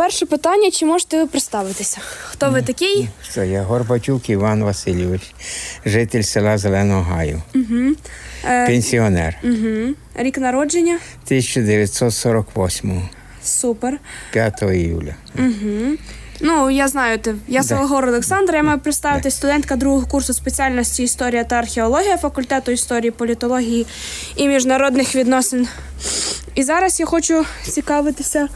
перше питання: чи можете ви представитися? Хто ви такий? Що я Горбатюк Іван Васильович, житель села Зеленого Гаю, Угу. Е, пенсіонер угу. Рік народження? 1948, Супер. 5 іюля. Угу. Ну, я знаю, ти. Я Сологор Олександр. Я маю представити студентка другого курсу спеціальності історія та археологія факультету історії, політології і міжнародних відносин. І зараз я хочу цікавитися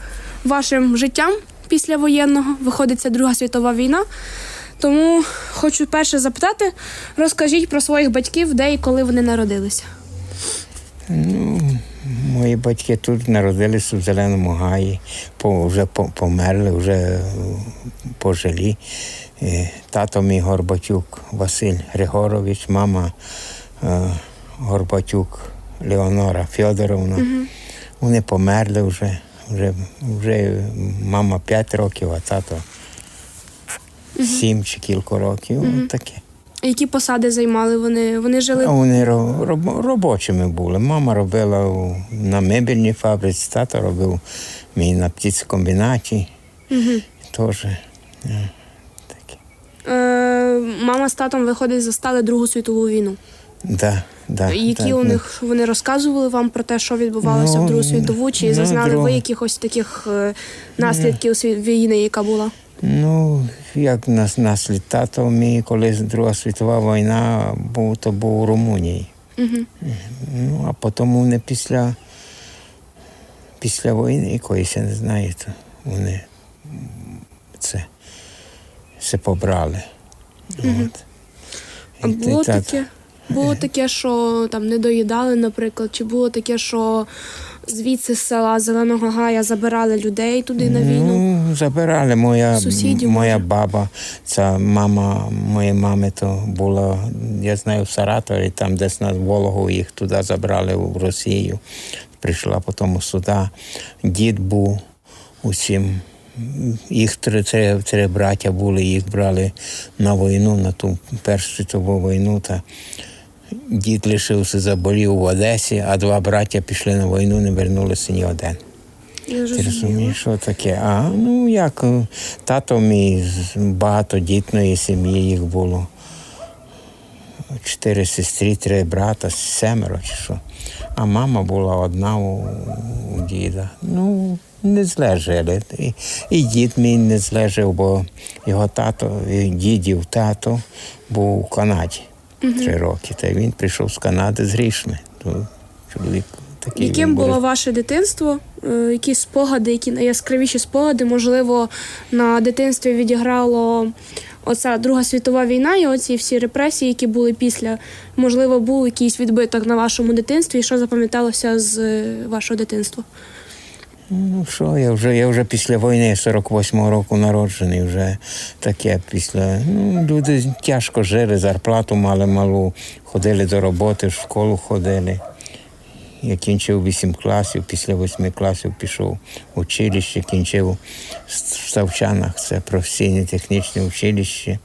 вашим життям післявоєнного. Виходить, це Друга світова війна. Тому хочу перше запитати: розкажіть про своїх батьків, де і коли вони народилися. Мої батьки тут народилися в Зеленому Гаї, по, вже по- померли, вже пожилі. Е, Тато мій Горбатюк Василь Григорович, мама е, Горбатюк Леонора Федоровна. Вони померли вже. Вже, вже мама 5 років, а тато 7 чи кілька років. От таке. Які посади займали вони? Вони А жили Вони робочими були. Мама робила на мебельній фабриці, тато робив мій на птицекомбінаті. Теж. е, таке. Е, мама з татом виходить застали Другу світову війну. Да, да, Які да, у ну, них вони розказували вам про те, що відбувалося в Ну, Другу світову, чи ну, зазнали ви якихось таких е, наслідків сві- війни, яка була? Ну, як нас наслід тато мій, коли Друга світова війна був, то був у Румунії. Угу. Ну, а потім вони після, після війни якоїсь, я не знаю, то вони це все побрали. От. А було таке, було таке, що там не доїдали, наприклад, чи було таке, що звідси з села Зеленого Гая забирали людей туди на війну? Ну, забирали моя, Сусідів, моя може? баба, ця мама моєї мами, то була, я знаю, в Саратові, там десь на Вологу їх туди забрали в Росію. Прийшла потім сюди. Дід був усім. Їх три, три, три браття були, їх брали на війну, на ту Першу світову війну. Та дід лишився, заболів в Одесі, а два браття пішли на війну, не вернулися ні один. Я Ти розумієш, що таке? А ну як е, тато мій з багатодітної сім'ї їх було. Чотири сестри, три брата, семеро чи що. А мама була одна у, у діда. Ну, не зле жили. І, і дід мій не зле жив, бо його тато, дідів тато був у Канаді три роки. Та він прийшов з Канади з грішми. То чоловік такий. Яким був. було ваше дитинство? Е, Які спогади, які найяскравіші спогади, можливо, на дитинстві відіграло оця Друга світова війна і оці всі репресії, які були після. Можливо, був якийсь відбиток на вашому дитинстві, і що запам'яталося з е, вашого дитинства? Ну що, я вже, я вже після війни 48-го року народжений, вже таке після. Ну, люди тяжко жили, зарплату мали малу, ходили до роботи, в школу ходили. Я кінчив 8 класів, після 8 класів пішов в училище, кінчив в Ставчанах, це професійне технічне училище.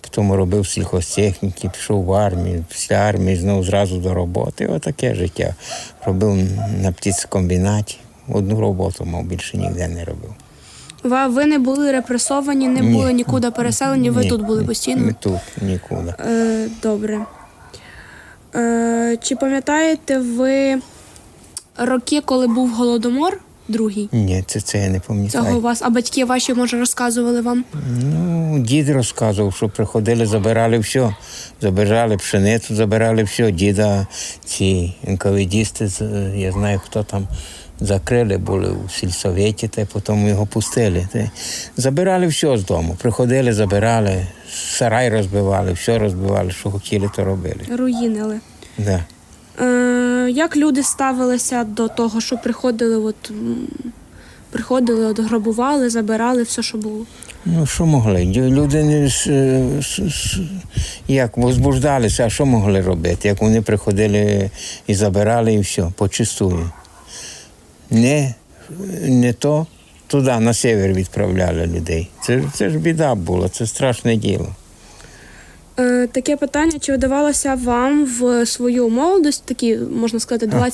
Потім робив сільхозтехніки, пішов в армію, після армії знову зразу до роботи. Отаке життя. Робив на птицекомбінаті. Одну роботу мав, більше ніде не робив. Ва- Ви не були репресовані, не Ні. були нікуди переселені, ви Ні, тут були постійно? Ми тут нікуди. Е, добре. Е, чи пам'ятаєте ви роки, коли був голодомор? Другий? Ні, це, це я не Цього пам'ятаю. у вас, а батьки ваші, може, розказували вам? Ну, дід розказував, що приходили, забирали все. Забирали пшеницю, забирали все. Діда, ці НКВДісти, я знаю, хто там закрили, були у сільсоветі, та потім його пустили. Та забирали все з дому. Приходили, забирали, сарай розбивали, все розбивали, що хотіли, то робили. Руїнили. Да. Е, як люди ставилися до того, що приходили, от, приходили, от, грабували, забирали все, що було? Ну, що могли? Люди не с- с- с- як возбуждалися, а що могли робити? Як вони приходили і забирали, і все, почистую. Не, не то туди, на север відправляли людей. Це, це ж біда була, це страшне діло. Е, таке питання: чи вдавалося вам в свою молодость, такі, можна сказати,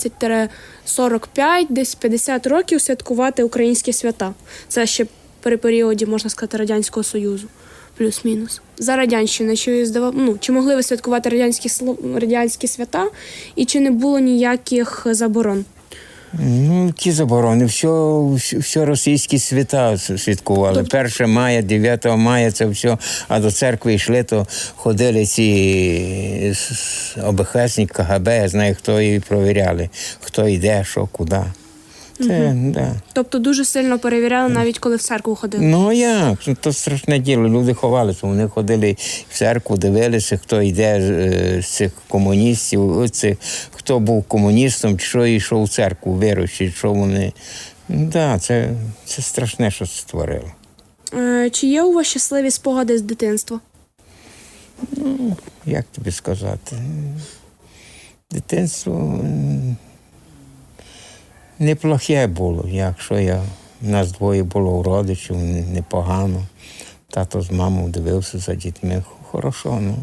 20-45, десь 50 років святкувати українські свята? Це ще при періоді, можна сказати, Радянського Союзу. Плюс-мінус. За радянщини, чи здавав, ну, чи могли ви святкувати радянські радянські свята, і чи не було ніяких заборон? Ну, які заборони? Все, все, російські свята святкували. 1 мая, 9 мая це все. А до церкви йшли, то ходили ці с- ОБХСник, КГБ, я знаю, хто і провіряли, хто йде, що, куди. Це, да. Тобто дуже сильно перевіряли, навіть коли в церкву ходили. Ну як? То страшне діло. Люди ховалися. Вони ходили в церкву, дивилися, хто йде е, з цих комуністів, оцих, хто був комуністом, що йшов в церкву, віруючи, що вони. Да, це, це страшне, що це створило. Е, Чи є у вас щасливі спогади з дитинства? Ну, Як тобі сказати? Дитинство неплохе було. Якщо я, нас двоє було у родичів, непогано. Тато з мамою дивився за дітьми. Хорошо, ну.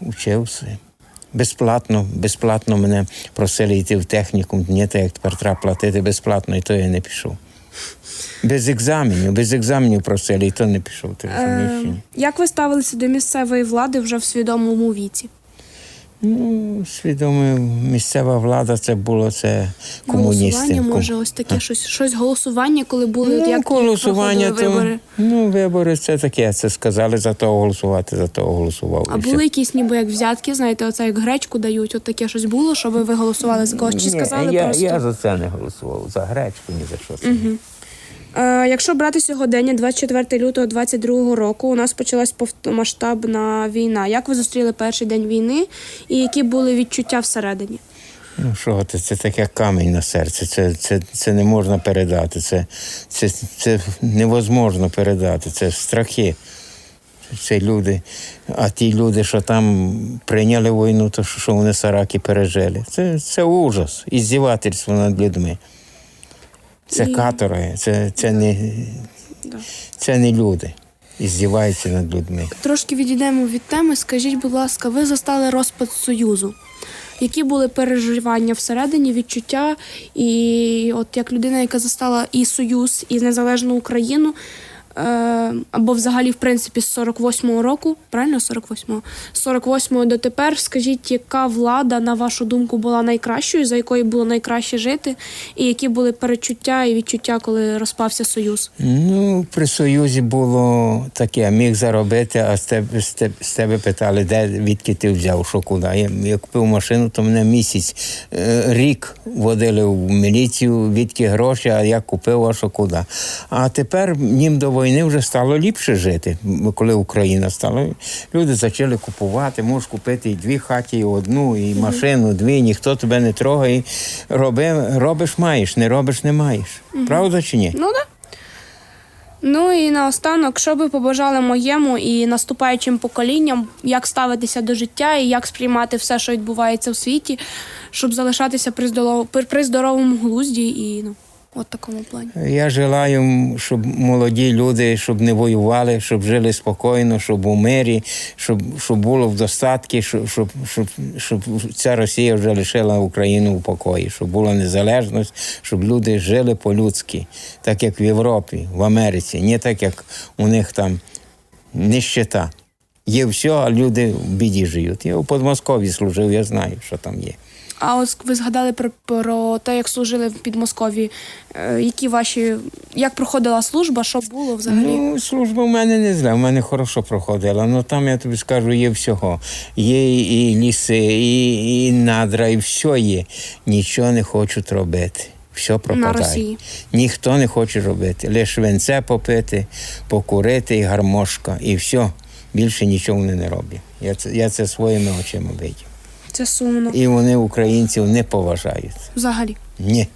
Учився. Безплатно, безплатно мене просили йти в технікум, не так як тепер треба платити безплатно, і то я не пішов. Без екзаменів, без екзаменів просили, і то не пішов. Ти? Е, Як ви ставилися до місцевої влади вже в свідомому віці? Ну, свідомо, місцева влада це було це комуністи. Голосування, може, ось таке щось, щось голосування, коли були Ну, як голосування, то, вибори. ну, вибори це таке. Це сказали за того голосувати, за того голосував. А були якісь ніби як взятки, знаєте, оце як гречку дають, от таке щось було, щоб ви голосували за когось? Чи Ні, я, просто? я за це не голосував, за гречку, ні за що. це. Е, якщо брати сьогодення, 24 лютого 22 року, у нас почалась повномасштабна війна. Як ви зустріли перший день війни і які були відчуття всередині? Ну що ти, це таке камінь на серці. Це, це, це не можна передати. Це, це, це невозможно передати. Це страхи. Це люди. А ті люди, що там прийняли війну, то що, вони сараки пережили. Це, це ужас, іздівательство над людьми. Це І- каторги, це, це, не, Да. це не люди. І здіваються над людьми. Трошки відійдемо від теми. Скажіть, будь ласка, ви застали розпад Союзу. Які були переживання всередині, відчуття? І от як людина, яка застала і Союз, і незалежну Україну, або взагалі, в принципі, з 48-го року, правильно, 48-го? З 48-го до тепер, скажіть, яка влада, на вашу думку, була найкращою, за якою було найкраще жити, і які були перечуття і відчуття, коли розпався Союз? Ну, при Союзі було таке, міг заробити, а з тебе, з тебе, з тебе питали, де відки ти взяв, що куди. Я, я купив машину, то мене місяць, е, рік водили в міліцію, відки гроші, а я купив, а що куди. А тепер їм до війни вже стало ліпше жити, коли Україна стала. Люди почали купувати, можеш купити і дві хаті, і одну, і машину, дві, ніхто тебе не трогає. Роби, робиш, маєш, не робиш, не маєш. Правда чи ні? Ну да. Ну і наостанок, що би побажали моєму і наступаючим поколінням, як ставитися до життя і як сприймати все, що відбувається в світі, щоб залишатися при здоровому глузді і ну, от такому плані. Я желаю, щоб молоді люди, щоб не воювали, щоб жили спокійно, щоб у мирі, щоб, щоб було в достатку, щоб, щоб, щоб, щоб ця Росія вже лишила Україну у покої, щоб була незалежність, щоб люди жили по-людськи, так як в Європі, в Америці, не так як у них там нищета. Є все, а люди в біді живуть. Я у Подмосков'ї служив, я знаю, що там є. А от ви згадали про, про те, як служили в Підмосков'ї. Е, які ваші, як проходила служба, що було взагалі? Ну, служба в мене не зла, в мене хорошо проходила. Ну там я тобі скажу, є всього. Є і, ліси, і, і надра, і все є. Нічого не хочуть робити. Все пропадає. Росії. Ніхто не хоче робити. Лише венце попити, покурити і гармошка, і все. Більше нічого вони не роблять. Я це, я це своїми очима бачив. Це сумно. І вони українців не поважають. Взагалі. Ні.